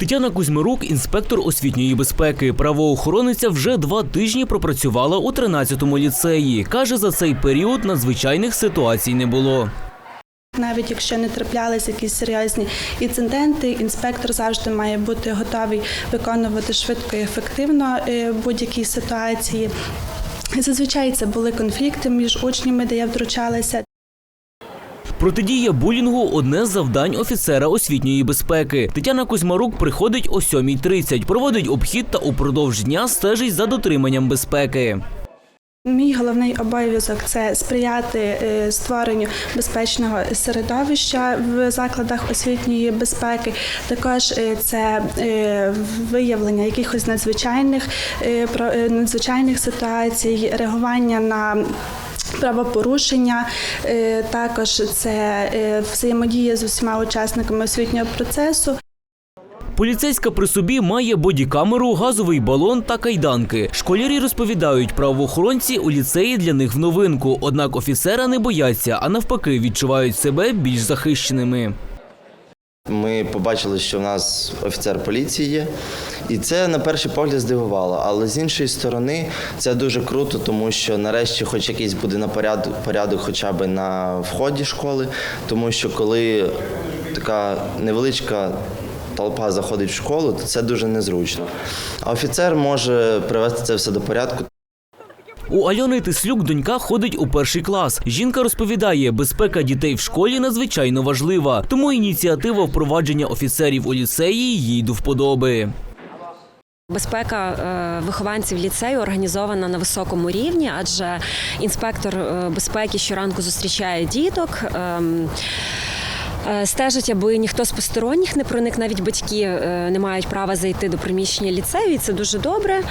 Тетяна Кузьмирук, інспектор освітньої безпеки. Правоохорониця вже два тижні пропрацювала у 13-му ліцеї. Каже, за цей період надзвичайних ситуацій не було. Навіть якщо не траплялися якісь серйозні інциденти, інспектор завжди має бути готовий виконувати швидко і ефективно е, будь-які ситуації. Зазвичай це були конфлікти між учнями, де я втручалася. Протидія булінгу одне з завдань офіцера освітньої безпеки. Тетяна Кузьмарук приходить о 7.30, проводить обхід та упродовж дня стежить за дотриманням безпеки. Мій головний обов'язок це сприяти е, створенню безпечного середовища в закладах освітньої безпеки. Також е, це е, виявлення якихось надзвичайних надзвичайних ситуацій, реагування на. Правопорушення Е, також це е, взаємодія з усіма учасниками освітнього процесу. Поліцейська при собі має бодікамеру, газовий балон та кайданки. Школярі розповідають, правоохоронці у ліцеї для них в новинку. Однак офіцера не бояться, а навпаки відчувають себе більш захищеними. Ми побачили, що в нас офіцер поліції є, і це на перший погляд здивувало. Але з іншої сторони, це дуже круто, тому що нарешті, хоч якийсь буде на порядок, порядок хоча б на вході школи, тому що коли така невеличка толпа заходить в школу, то це дуже незручно. А офіцер може привести це все до порядку. У Альони Тислюк донька ходить у перший клас. Жінка розповідає, безпека дітей в школі надзвичайно важлива, тому ініціатива впровадження офіцерів у ліцеї їй до вподоби. Безпека е, вихованців ліцею організована на високому рівні, адже інспектор е, безпеки щоранку зустрічає діток. ем, е, Стежить, аби ніхто з посторонніх не проник, навіть батьки не мають права зайти до приміщення ліцею, і це дуже добре.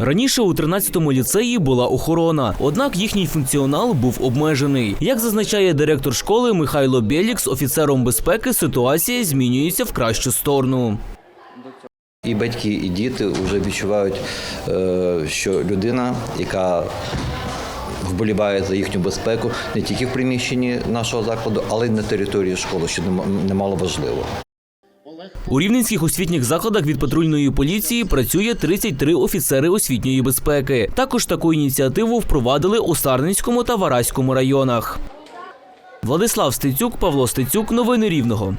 Раніше у 13-му ліцеї була охорона, однак їхній функціонал був обмежений. Як зазначає директор школи Михайло Бєлік, з офіцером безпеки ситуація змінюється в кращу сторону. І батьки, і діти вже відчувають, е, що людина, яка вболіває за їхню безпеку не тільки в приміщенні нашого закладу, але й на території школи, що нем- немало важливо. У рівненських освітніх закладах від патрульної поліції працює 33 офіцери освітньої безпеки. Також таку ініціативу впровадили у Сарненському та Вараському районах. Владислав Стецюк, Павло Стецюк. Новини Рівного.